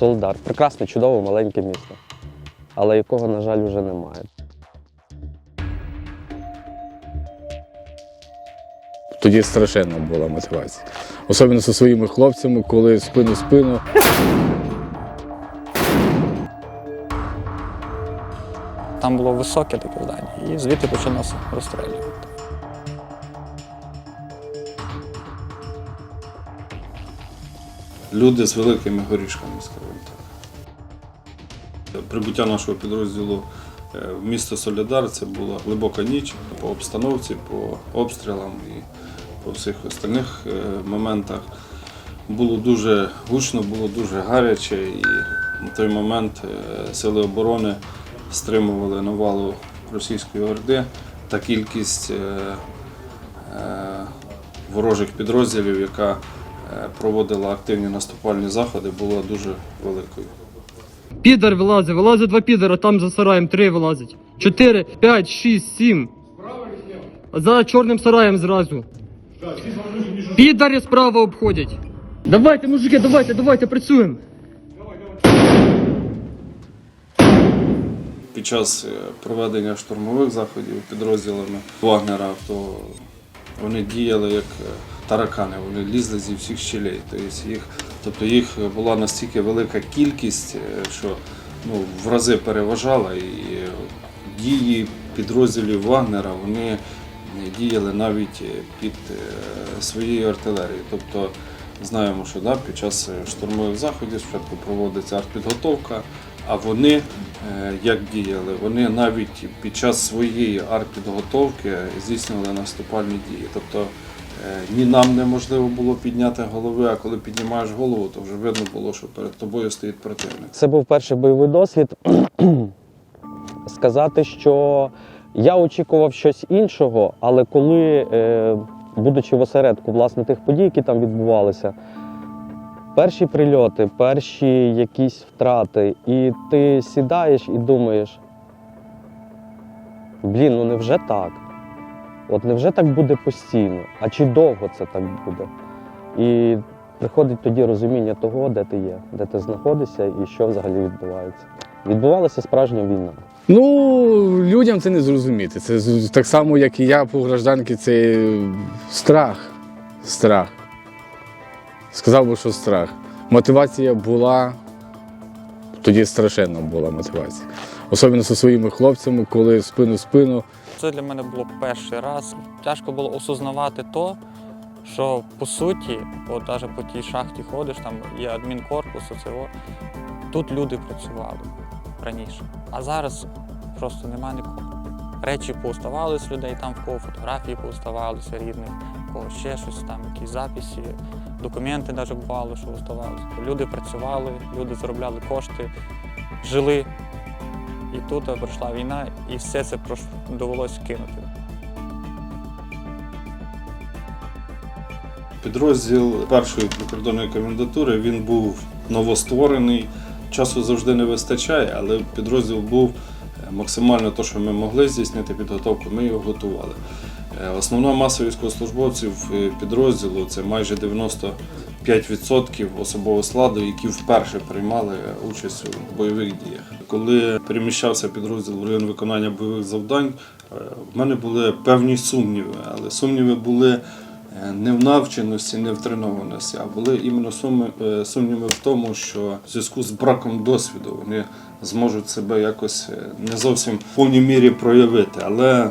Солдар. Прекрасне, чудове, маленьке місто, але якого, на жаль, вже немає. Тоді страшенна була мотивація. Особливо зі своїми хлопцями, коли спину в спину. Там було високе таке здання, і звідти почали нас розстрілювати. Люди з великими горішками, скажімо так. Прибуття нашого підрозділу е, в місто Солідар це була глибока ніч по обстановці, по обстрілам і по всіх остальних е, моментах. Було дуже гучно, було дуже гаряче, і на той момент е, сили оборони стримували навалу російської орди та кількість ворожих підрозділів, яка проводила активні наступальні заходи, була дуже великою. Підар вилазить, вилазить два підара, там за сараєм три вилазить. Чотири, п'ять, шість, сім. За чорним сараєм зразу. Підари справа обходять. Давайте, мужики, давайте, давайте, працюємо. Під час е, проведення штурмових заходів підрозділами Вагнера, то вони діяли як е, таракани, вони лізли зі всіх щелей. Тобто їх, тобто їх була настільки велика кількість, е, що ну, в рази переважала, і е, дії підрозділів Вагнера вони діяли навіть е, під своєю артилерією. Тобто знаємо, що да, під час штурмових заходів спочатку проводиться артпідготовка, а вони як діяли? Вони навіть під час своєї артпідготовки здійснювали наступальні дії. Тобто ні нам неможливо було підняти голови, а коли піднімаєш голову, то вже видно було, що перед тобою стоїть противник. Це був перший бойовий досвід. Сказати, що я очікував щось іншого, але коли, е, будучи в осередку власне тих подій, які там відбувалися, перші прильоти, перші якісь втрати, і ти сідаєш і думаєш: блін, ну невже так? От невже так буде постійно? А чи довго це так буде? І приходить тоді розуміння того, де ти є, де ти знаходишся і що взагалі відбувається. Відбувалася справжня війна. Ну, людям це не зрозуміти. Це так само, як і я по гражданці, це страх. Страх. Сказав би, що страх. Мотивація була, тоді страшенна була мотивація. Особливо зі своїми хлопцями, коли спину в спину. Це для мене було перший раз. Тяжко було осознавати то, що по суті, от навіть по тій шахті ходиш, там є адмінкорпус, оце, о, тут люди працювали раніше. А зараз просто нема нікого. Речі пооставались людей, там в кого фотографії пооставалися рідних, в кого ще щось, там якісь записи, документи навіть бувало, що оставалися. Люди працювали, люди заробляли кошти, жили. І тут прийшла війна, і все це довелось кинути. Підрозділ першої прикордонної комендатури він був новостворений. Часу завжди не вистачає, але підрозділ був е, максимально те, що ми могли здійснити підготовку, ми його готували. Е, Основна маса військовослужбовців е, підрозділу це майже 95% особового складу, які вперше приймали участь у бойових діях. Коли переміщався підрозділ в район виконання бойових завдань, е, в мене були певні сумніви, але сумніви були е, не в навченості, не в тренованості, а були іменно е, сумніви в тому, що в зв'язку з браком досвіду вони зможуть себе якось не зовсім в повній мірі проявити. Але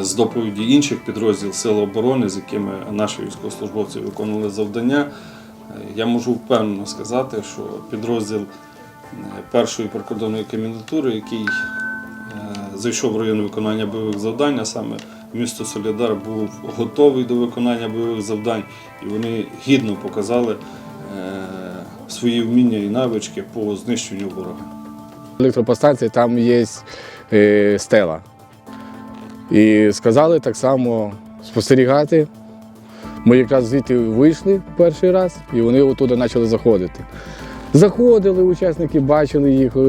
з доповіді інших підрозділів Сил оборони, з якими наші військовослужбовці виконували завдання, я можу впевнено сказати, що підрозділ е, першої прикордонної комендатури, який е, зайшов в район виконання бойових завдань, а саме місто Солідар був готовий до виконання бойових завдань, і вони гідно показали е, свої вміння і навички по знищенню ворога. електропостанції там є стела. І сказали так само спостерігати. Ми якраз звідти вийшли перший раз, і вони оттуда почали заходити. Заходили, учасники бачили їх, е,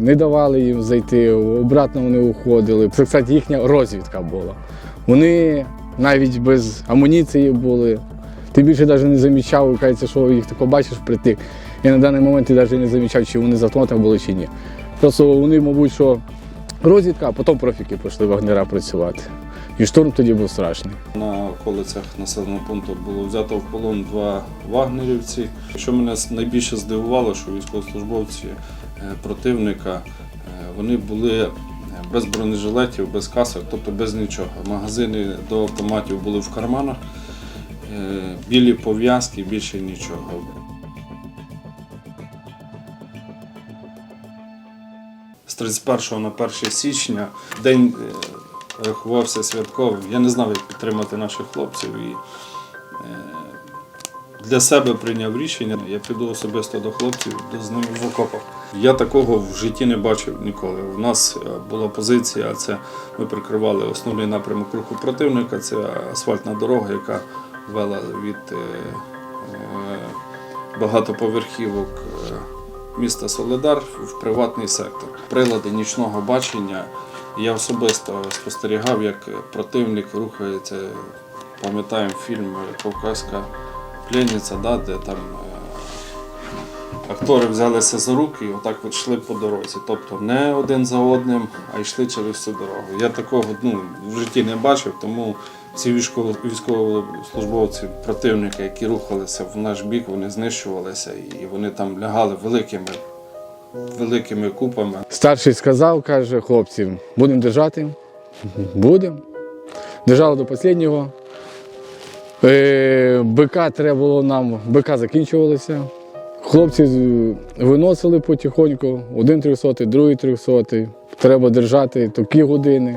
не давали їм зайти, обратно вони уходили. Це, кстати, їхня розвідка була. Вони навіть без амуніції були. Ти більше навіть не замічав, кажеться, що їх тако бачиш притик. І на даний момент ти навіть не замічав, чи вони з автоматом були чи ні. Просто вони, мабуть, що розвідка, а потім профіки пішли вагнера працювати. І штурм тоді був страшний. На околицях населеного пункту було взято в полон два вагнерівці. Що мене найбільше здивувало, що військовослужбовці е, противника е, вони були е, без бронежилетів, без касок, тобто без нічого. Магазини до автоматів були в карманах, білі пов'язки, більше нічого. З 31 на 1 січня день рахувався святковим. Я не знав, як підтримати наших хлопців. І е, для себе прийняв рішення. Я піду особисто до хлопців, до з ними в окопах. Я такого в житті не бачив ніколи. У нас е, була позиція, це ми прикривали основний напрямок руху противника. Це асфальтна дорога, яка вела від е, багатоповерхівок міста Соледар в приватний сектор. Прилади нічного бачення. Я особисто спостерігав, як противник рухається. Пам'ятаємо фільм Кавказька пленниця, да, де там е, актори взялися за руки і отак от йшли по дорозі. Тобто не один за одним, а йшли через всю дорогу. Я такого ну, в житті не бачив, тому ці військово- військовослужбовці противника, які рухалися в наш бік, вони знищувалися і вони там лягали великими, великими купами. Старший сказав, каже, хлопці, будемо держати. Будемо. Держали до останнього. Е, БК треба було нам, БК закінчувалися. Хлопці виносили потихоньку, один трьохсотий, другий трьохсотий. Треба держати такі години.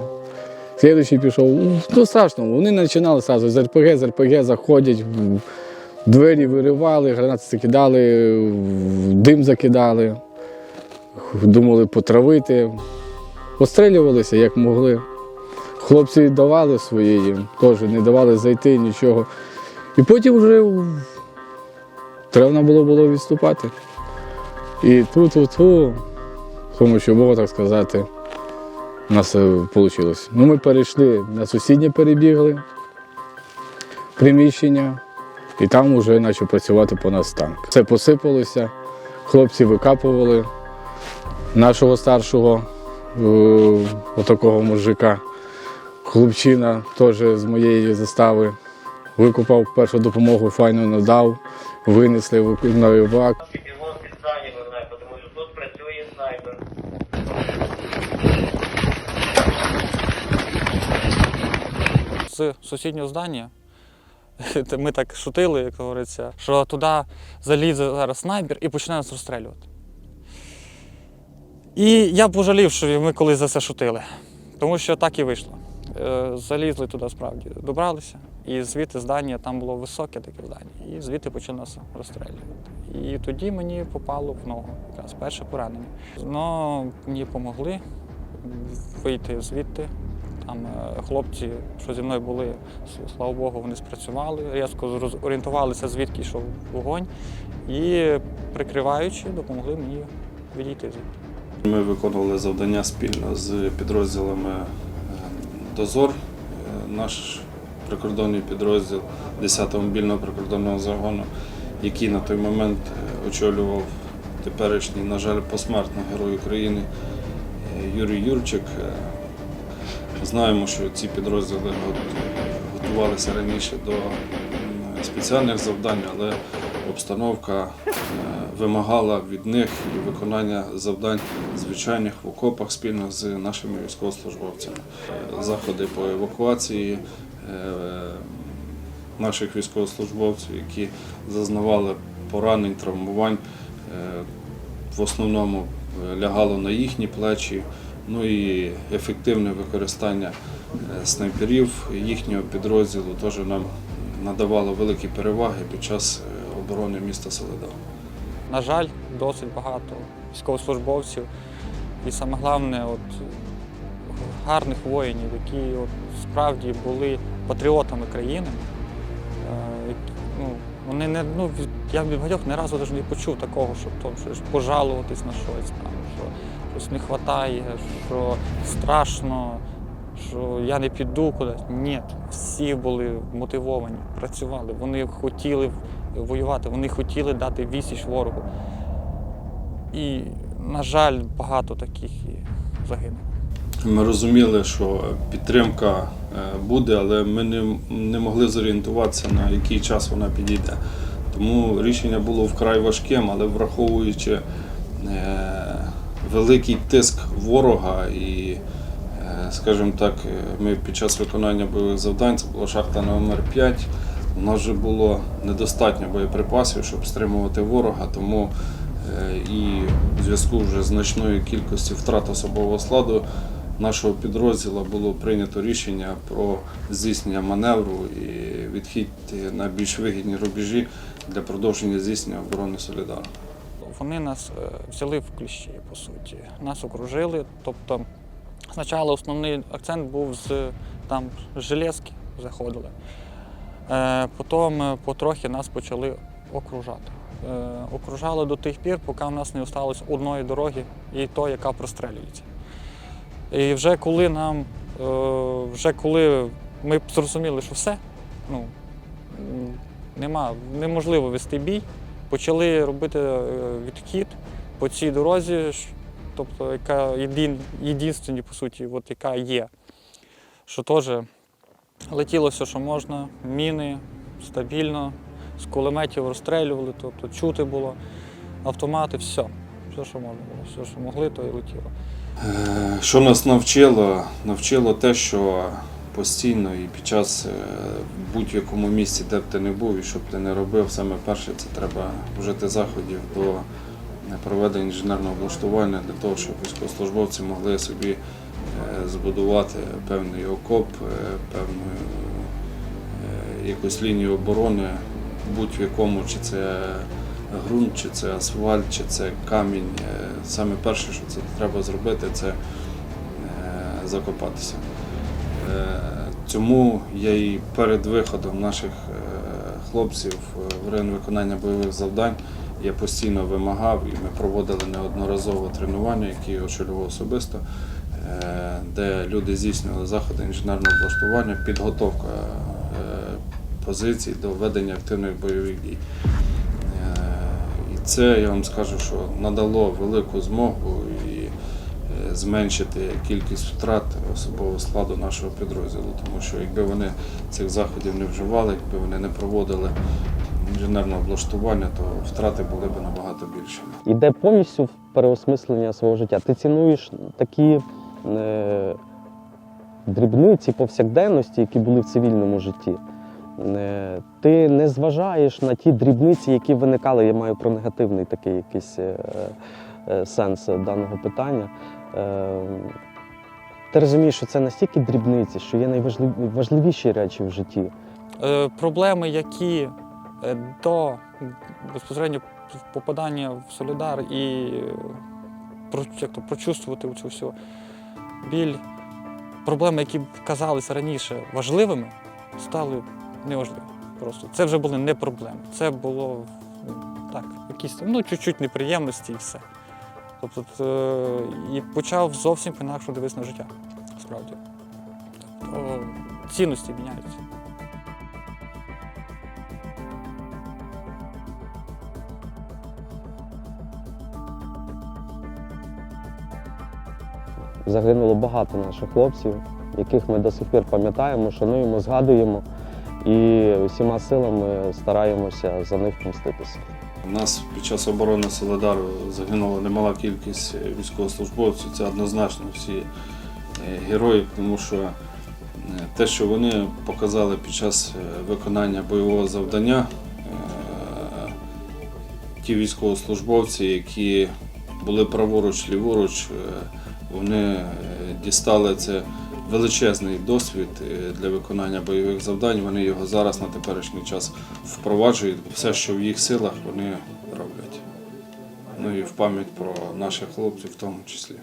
Слідуючий пішов. Ну, страшно, вони починали одразу з РПГ, з РПГ заходять, двері виривали, гранати закидали, дим закидали думали потравити. Пострілювалися як могли. Хлопці давали своєї, теж не давали зайти нічого. І потім вже треба було було відступати. І тут-тут-ту, з помощью Бога, так сказати, у нас вийшло. Ну, ми перейшли на сусіднє перебігли приміщення, і там вже почав працювати по нас танк. Все посипалося, хлопці викапували нашого старшого е, отакого мужика. Хлопчина теж з моєї застави викупав першу допомогу, файно надав, винесли на івак. Підвоз під здані вигнає, тому що тут працює снайпер. з сусіднього здання. Ми так шутили, як говориться, що туди залізе зараз снайпер і почне нас розстрілювати. І я пожалів, що ми колись за це шутили, тому що так і вийшло. Е, Залізли туди справді, добралися, і звідти здання, там було високе таке здання, і звідти почали нас розстрілювати. І тоді мені попало в ногу, якраз перше поранення. Ну, мені допомогли вийти звідти. Там е, хлопці, що зі мною були, слава Богу, вони спрацювали, різко орієнтувалися, звідки йшов вогонь, і прикриваючи, допомогли мені відійти звідти. Ми виконували завдання спільно з підрозділами е, Дозор. Е, Наш прикордонний підрозділ 10-го мобільного прикордонного загону, який на той момент е, очолював теперішній, на жаль, посмертно герой України Юрій Юрчик. Знаємо, що ці підрозділи готувалися раніше до спеціальних завдань, але обстановка е, вимагала від них виконання завдань звичайних в окопах спільно з нашими військовослужбовцями. Е, Заходи по евакуації е, наших військовослужбовців, які зазнавали поранень, травмувань, в основному лягало на їхні плечі. Ну і ефективне використання снайперів їхнього підрозділу теж нам надавало великі переваги під час оборони міста Соледар. На жаль, досить багато військовослужбовців. І саме головне, от, гарних воїнів, які от, справді були патріотами країни. Е, ну, вони не, ну, я від багатьох не разу навіть не почув такого, що то, щось пожалуватись на щось, там, що щось не вистачає, що страшно, що я не піду кудись. Ні, всі були мотивовані, працювали. Вони хотіли воювати, вони хотіли дати відсіч ворогу. І, на жаль, багато таких загинуло. Ми розуміли, що підтримка е, буде, але ми не, не могли зорієнтуватися, на який час вона підійде. Тому рішення було вкрай важким, але враховуючи е, великий тиск ворога і, е, скажімо так, е, ми під час виконання бойових завдань, це була шахта номер 5 у нас вже було недостатньо боєприпасів, щоб стримувати ворога, тому е, і в зв'язку вже значною кількістю втрат особового складу нашого підрозділу було прийнято рішення про здійснення маневру і відхід на більш вигідні рубежі для продовження здійснення оборони Солідару. Вони нас е, взяли в кліщі, по суті. Нас окружили. Тобто, спочатку основний акцент був з там железки заходили. Е, Потім е, потрохи нас почали окружати. Е, Окружали до тих пір, поки в нас не залишилось одної дороги, і то, яка прострелюється. І вже коли нам, вже коли ми зрозуміли, що все, ну, нема, неможливо вести бій, почали робити відхід по цій дорозі, тобто яка єдин, єдинственні, по суті, от яка є. Що теж летіло все, що можна, міни стабільно, з кулеметів розстрелювали, тобто чути було, автомати, все. Все, що можна було, все, що могли, то і летіло. Е, Що нас навчило? Навчило те, що постійно і під час е, будь-якому місці, де б ти не був і що б ти не робив, саме перше це треба вжити заходів до проведення інженерного облаштування для того, щоб військовослужбовці могли собі збудувати певний окоп, е, певну е, якусь лінію оборони, будь-в якому, чи це ґрунт, чи це асфальт, чи це камінь. Е, Саме перше, що це треба зробити, це е, закопатися. Е, Цьому я і перед виходом наших е, хлопців е, в район виконання бойових завдань я постійно вимагав, і ми проводили неодноразово тренування, які я очолював особисто, е, де люди здійснювали заходи інженерного облаштування, підготовка е, позицій до ведення активних бойових дій. Е, І це я вам скажу, що надало велику змогу і е, зменшити кількість втрат особового складу нашого підрозділу, тому що якби вони цих заходів не вживали, якби вони не проводили інженерне облаштування, то втрати були б набагато більшими. Іде повністю переосмислення свого життя. Ти цінуєш такі е, дрібниці повсякденності, які були в цивільному житті. Е, ти не зважаєш на ті дрібниці, які виникали. Я маю про негативний такий якийсь е, е, сенс даного питання. Е, ти розумієш, що це настільки дрібниці, що є найважливіші речі в житті. Е, проблеми, які е, до безпосередньо попадання в Солідар і е, як то, прочувствувати цю всю біль, проблеми, які казалися раніше важливими, стали неважливими. Просто це вже були не проблеми. Це було ну, так, якісь ну, чуть-чуть неприємності і все. Тобто, е, і почав зовсім інакше дивитися на життя, справді. Тобто, цінності міняються. Загинуло багато наших хлопців, яких ми до сих пір пам'ятаємо, шануємо, згадуємо і усіма силами стараємося за них помститися. У нас під час оборони Солидару загинула немала кількість військовослужбовців. Це однозначно всі е, герої, тому що е, те, що вони показали під час е, виконання бойового завдання, ті військовослужбовці, які були праворуч, ліворуч, вони е, дістали це величезний досвід е, для виконання бойових завдань. Вони його зараз на теперішній час впроваджують. Все, що в їх силах, вони роблять. Ну і в пам'ять про наших хлопців в тому числі.